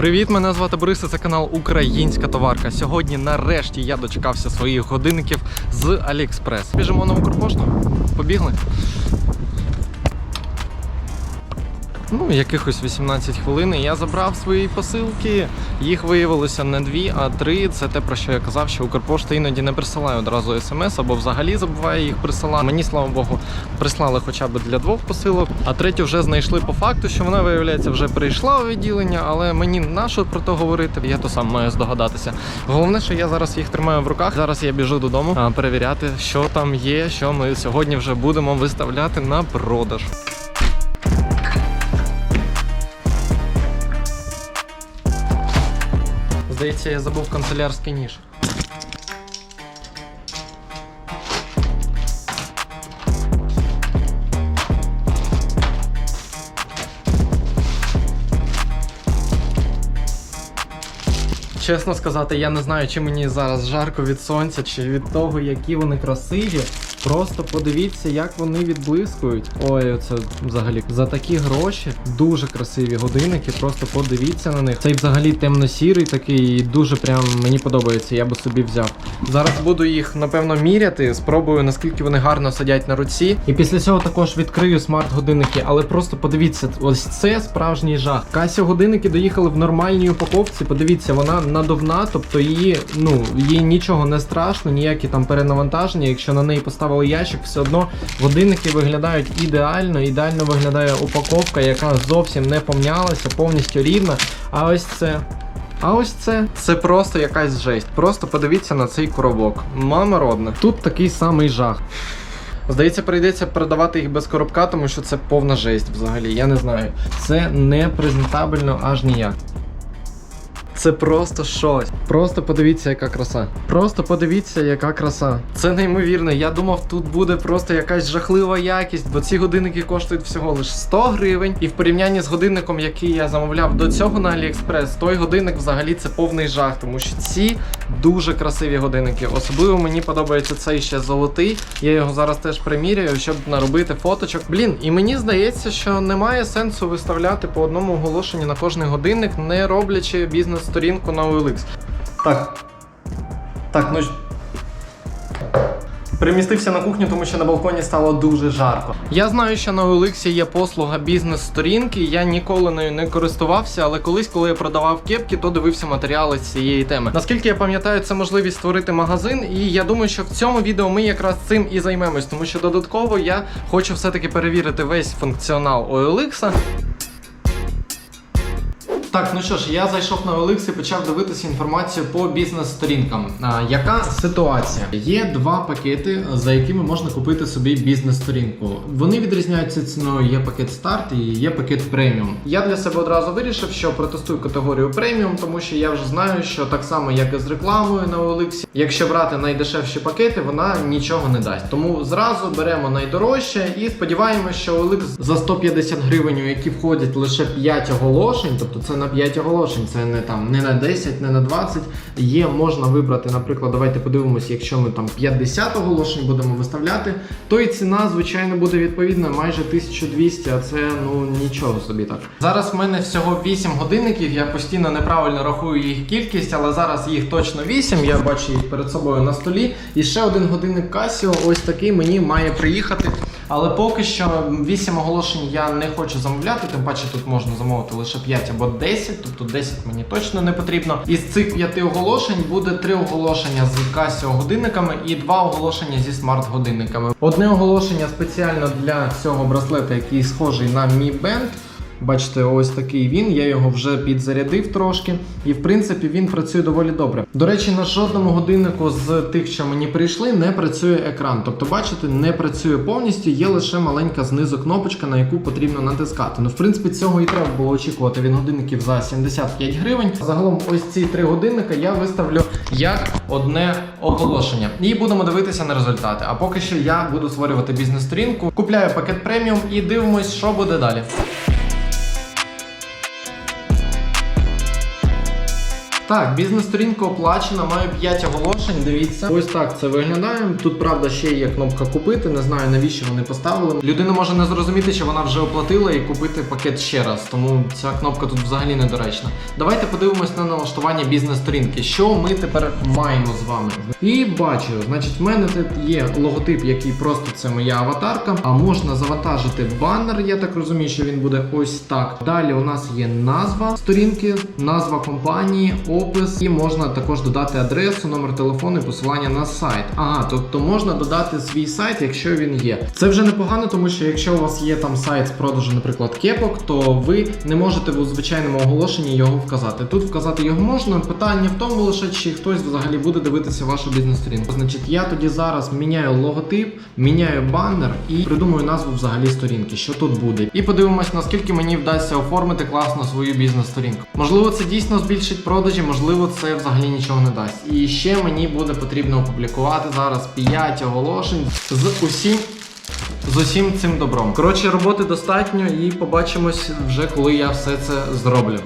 Привіт, мене звати Борис, це канал Українська товарка. Сьогодні нарешті я дочекався своїх годинників з Аліекспрес. Біжимо на Укрпошту. Побігли. Ну, якихось 18 хвилин я забрав свої посилки. Їх виявилося не дві, а три. Це те, про що я казав, що Укрпошта іноді не присилає одразу смс або взагалі забуває їх присилати. Мені, слава Богу, прислали хоча б для двох посилок, а третю вже знайшли по факту, що вона, виявляється, вже прийшла у відділення, але мені нащо про то говорити, я то сам маю здогадатися. Головне, що я зараз їх тримаю в руках. Зараз я біжу додому перевіряти, що там є, що ми сьогодні вже будемо виставляти на продаж. Здається, я забув канцелярський ніж. Чесно сказати, я не знаю, чи мені зараз жарко від сонця, чи від того, які вони красиві. Просто подивіться, як вони відблискують. Ой, це взагалі за такі гроші дуже красиві годинники. Просто подивіться на них. Цей взагалі темно-сірий такий, і дуже прям мені подобається. Я би собі взяв. Зараз буду їх напевно міряти. Спробую наскільки вони гарно сидять на руці. І після цього також відкрию смарт-годинники. Але просто подивіться, ось це справжній жах. Касіо годинники доїхали в нормальній упаковці. Подивіться, вона надувна, тобто її, ну їй нічого не страшно, ніякі там перенавантаження. Якщо на неї поставили ящик, все одно годинники виглядають ідеально. Ідеально виглядає упаковка, яка зовсім не помнялася, повністю рівна. А ось це. А ось це це просто якась жесть. Просто подивіться на цей коробок. Мама родна. Тут такий самий жах. Здається, прийдеться продавати їх без коробка, тому що це повна жесть взагалі. Я не знаю. Це не презентабельно аж ніяк. Це просто щось. Просто подивіться, яка краса. Просто подивіться, яка краса. Це неймовірно. Я думав, тут буде просто якась жахлива якість, бо ці годинники коштують всього лише 100 гривень. І в порівнянні з годинником, який я замовляв до цього на AliExpress, той годинник взагалі це повний жах, тому що ці дуже красиві годинники. Особливо мені подобається цей ще золотий. Я його зараз теж приміряю, щоб наробити фоточок. Блін, і мені здається, що немає сенсу виставляти по одному оголошенню на кожний годинник, не роблячи бізнес-сторінку на OLX. Так. Так, ну. Примістився на кухню, тому що на балконі стало дуже жарко. Я знаю, що на OLX є послуга бізнес-сторінки. Я ніколи нею не користувався, але колись, коли я продавав кепки, то дивився матеріали з цієї теми. Наскільки я пам'ятаю, це можливість створити магазин, і я думаю, що в цьому відео ми якраз цим і займемось, тому що додатково я хочу все-таки перевірити весь функціонал OLX. Так, ну що ж, я зайшов на OLX і почав дивитися інформацію по бізнес-сторінкам. Яка ситуація? Є два пакети, за якими можна купити собі бізнес-сторінку. Вони відрізняються ціною. Є пакет старт і є пакет преміум. Я для себе одразу вирішив, що протестую категорію преміум, тому що я вже знаю, що так само, як і з рекламою на OLX, якщо брати найдешевші пакети, вона нічого не дасть. Тому зразу беремо найдорожче і сподіваємося, що OLX за 150 гривень, у які входять лише 5 оголошень, тобто це на 5 оголошень, це не там не на 10, не на 20. Є, можна вибрати, наприклад, давайте подивимося, якщо ми там 50 оголошень будемо виставляти, то і ціна, звичайно, буде відповідна майже 1200, а це ну нічого собі так. Зараз в мене всього 8 годинників, я постійно неправильно рахую їх кількість, але зараз їх точно 8, я бачу їх перед собою на столі. І ще один годинник Casio, ось такий мені має приїхати. Але поки що 8 оголошень я не хочу замовляти, тим паче тут можна замовити лише 5 або 10, тобто 10 мені точно не потрібно. Із цих 5 оголошень буде 3 оголошення з Casio годинниками і 2 оголошення зі смарт-годинниками. Одне оголошення спеціально для цього браслета, який схожий на Mi Band. Бачите, ось такий він. Я його вже підзарядив трошки, і в принципі він працює доволі добре. До речі, на жодному годиннику з тих, що мені прийшли, не працює екран. Тобто, бачите, не працює повністю, є лише маленька знизу кнопочка, на яку потрібно натискати. Ну, в принципі, цього і треба було очікувати від годинників за 75 гривень. Загалом, ось ці три годинника я виставлю як одне оголошення. І будемо дивитися на результати. А поки що я буду створювати бізнес-сторінку, купляю пакет преміум і дивимось, що буде далі. Так, бізнес-сторінка оплачена, маю 5 оголошень. Дивіться, ось так це виглядає. Тут правда ще є кнопка купити. Не знаю навіщо вони поставили. Людина може не зрозуміти, що вона вже оплатила і купити пакет ще раз. Тому ця кнопка тут взагалі недоречна. Давайте подивимось на налаштування бізнес-сторінки. Що ми тепер маємо з вами? І бачу, значить, в мене тут є логотип, який просто це моя аватарка. А можна завантажити банер. Я так розумію, що він буде ось так. Далі у нас є назва сторінки, назва компанії, опис, і можна також додати адресу, номер телефону і посилання на сайт. Ага, тобто можна додати свій сайт, якщо він є. Це вже непогано, тому що якщо у вас є там сайт з продажу, наприклад, кепок, то ви не можете у звичайному оголошенні його вказати. Тут вказати його можна. Питання в тому лише, чи хтось взагалі буде дивитися вашу бізнес-сторінку. Значить, я тоді зараз міняю логотип, міняю банер і придумаю назву взагалі сторінки, що тут буде. І подивимось, наскільки мені вдасться оформити класно свою бізнес-сторінку. Можливо, це дійсно збільшить продажі, можливо, це взагалі нічого не дасть. І ще мені буде потрібно опублікувати зараз 5 оголошень з усім. З усім цим добром. Коротше, роботи достатньо і побачимось вже, коли я все це зроблю.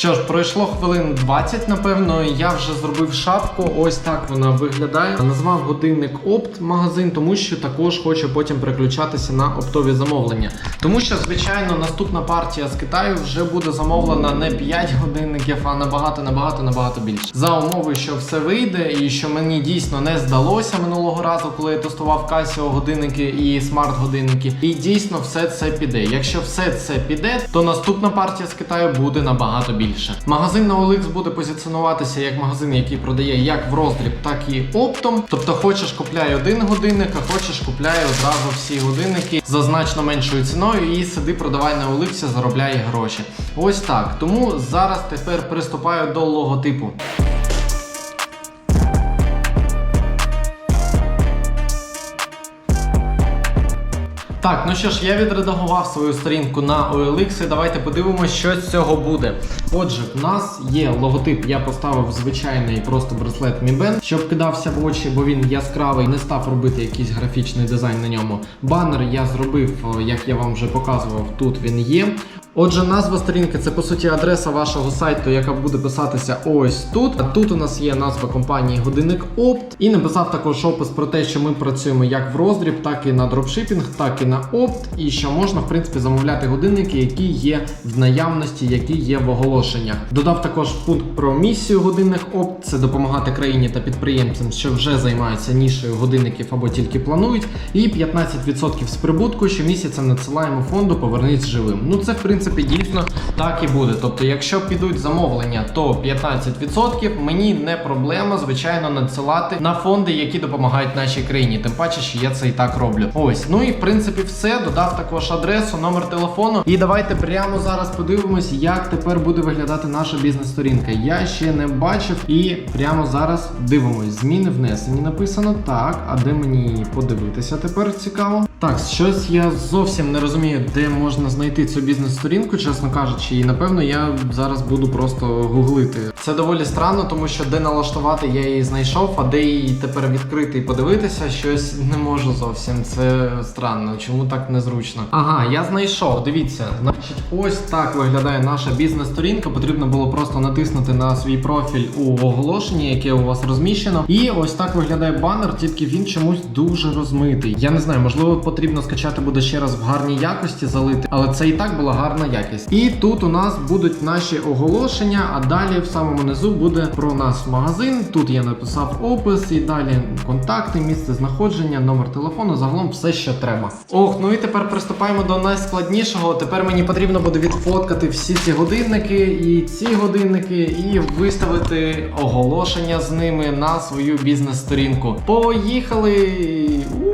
Що ж, пройшло хвилин 20, напевно. Я вже зробив шапку. Ось так вона виглядає. Назвав годинник Опт магазин, тому що також хочу потім переключатися на оптові замовлення. Тому що, звичайно, наступна партія з Китаю вже буде замовлена не 5 годинників, а набагато, набагато, набагато більше. За умови, що все вийде, і що мені дійсно не здалося минулого разу, коли я тестував Casio годинники і смарт-годинники. І дійсно все це піде. Якщо все це піде, то наступна партія з Китаю буде набагато більше. Магазин на OLX буде позиціонуватися як магазин, який продає як в роздріб, так і оптом. Тобто, хочеш купляй один годинник, а хочеш купляй одразу всі годинники за значно меншою ціною і сиди, продавай на OLX, заробляй гроші. Ось так. Тому зараз тепер приступаю до логотипу. Так, ну що ж, я відредагував свою сторінку на OLX і давайте подивимося, що з цього буде. Отже, в нас є логотип, я поставив звичайний просто браслет Mi Band, щоб кидався в очі, бо він яскравий, не став робити якийсь графічний дизайн на ньому. Банер я зробив, як я вам вже показував, тут він є. Отже, назва сторінки це по суті адреса вашого сайту, яка буде писатися ось тут. А тут у нас є назва компанії Годинник Опт. І написав також опис про те, що ми працюємо як в роздріб, так і на дропшипінг, так і на опт. І що можна в принципі замовляти годинники, які є в наявності, які є в оголошеннях. Додав також пункт про місію годинних опт. Це допомагати країні та підприємцям, що вже займаються нішею годинників або тільки планують. І 15% з прибутку щомісяця надсилаємо фонду Повернись живим. Ну це в принципі дійсно так і буде. Тобто, якщо підуть замовлення, то 15% мені не проблема, звичайно, надсилати на фонди, які допомагають нашій країні. Тим паче, що я це і так роблю. Ось, ну і в принципі все. Додав також адресу, номер телефону. І давайте прямо зараз подивимось, як тепер буде виглядати наша бізнес-сторінка. Я ще не бачив, і прямо зараз дивимось. Зміни внесені написано. Так, а де мені подивитися тепер цікаво? Так, щось я зовсім не розумію, де можна знайти цю бізнес-сторінку, чесно кажучи, і напевно я зараз буду просто гуглити. Це доволі странно, тому що де налаштувати я її знайшов, а де її тепер відкрити і подивитися, щось не можу зовсім. Це странно. Чому так незручно? Ага, я знайшов. Дивіться, значить, ось так виглядає наша бізнес-сторінка. Потрібно було просто натиснути на свій профіль у оголошенні, яке у вас розміщено. І ось так виглядає банер, тільки він чомусь дуже розмитий. Я не знаю, можливо, потрібно скачати буде ще раз в гарній якості залити, але це і так була гарна якість. І тут у нас будуть наші оголошення, а далі в самому низу буде про нас магазин. Тут я написав опис і далі контакти, місце знаходження, номер телефону, загалом все, що треба. Ох, ну і тепер приступаємо до найскладнішого. Тепер мені потрібно буде відфоткати всі ці годинники і ці годинники, і виставити оголошення з ними на свою бізнес-сторінку. Поїхали!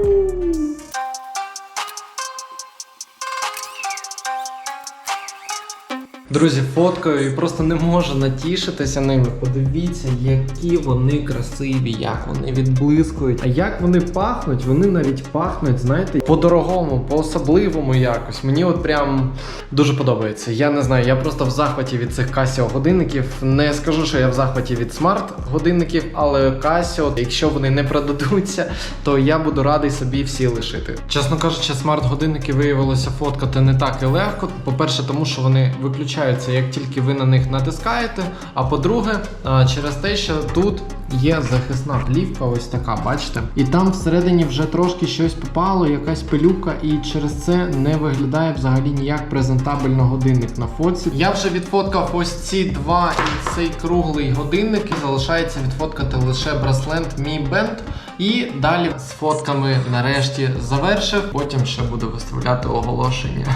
Друзі, фоткаю і просто не можу натішитися ними. Подивіться, які вони красиві, як вони відблискують. А як вони пахнуть, вони навіть пахнуть, знаєте, по-дорогому, по-особливому якось. Мені от прям дуже подобається. Я не знаю, я просто в захваті від цих Casio годинників. Не скажу, що я в захваті від смарт годинників, але Casio, якщо вони не продадуться, то я буду радий собі всі лишити. Чесно кажучи, смарт годинники виявилося фоткати не так і легко. По-перше, тому що вони виключають включаються, як тільки ви на них натискаєте. А по-друге, через те, що тут є захисна плівка, ось така, бачите? І там всередині вже трошки щось попало, якась пилюка, і через це не виглядає взагалі ніяк презентабельно годинник на фоці. Я вже відфоткав ось ці два і цей круглий годинник, і залишається відфоткати лише браслет Mi Band. І далі з фотками нарешті завершив. Потім ще буду виставляти оголошення.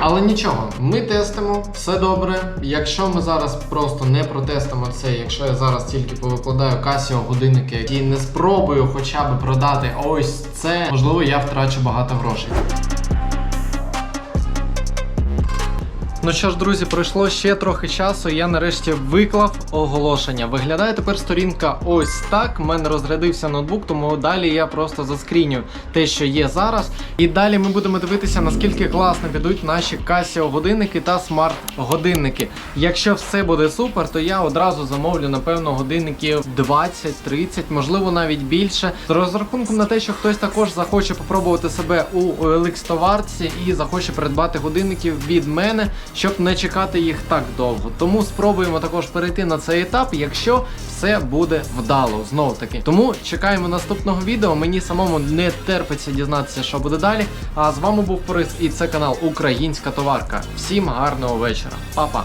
Але нічого, ми тестимо, все добре. Якщо ми зараз просто не протестимо це, якщо я зараз тільки повикладаю Casio годинники і не спробую хоча б продати ось це, можливо, я втрачу багато грошей. Ну що ж, друзі, пройшло ще трохи часу. Я нарешті виклав оголошення. Виглядає тепер сторінка ось так. У мене розрядився ноутбук, тому далі я просто заскріню те, що є зараз. І далі ми будемо дивитися, наскільки класно підуть наші Casio годинники та смарт годинники. Якщо все буде супер, то я одразу замовлю, напевно, годинників 20-30, можливо, навіть більше. З розрахунком на те, що хтось також захоче попробувати себе у OLX товарці і захоче придбати годинників від мене, щоб не чекати їх так довго. Тому спробуємо також перейти на цей етап, якщо все буде вдало. Знову таки. Тому чекаємо наступного відео. Мені самому не терпиться дізнатися, що буде далі. А з вами був Борис і це канал Українська Товарка. Всім гарного вечора. Па-па!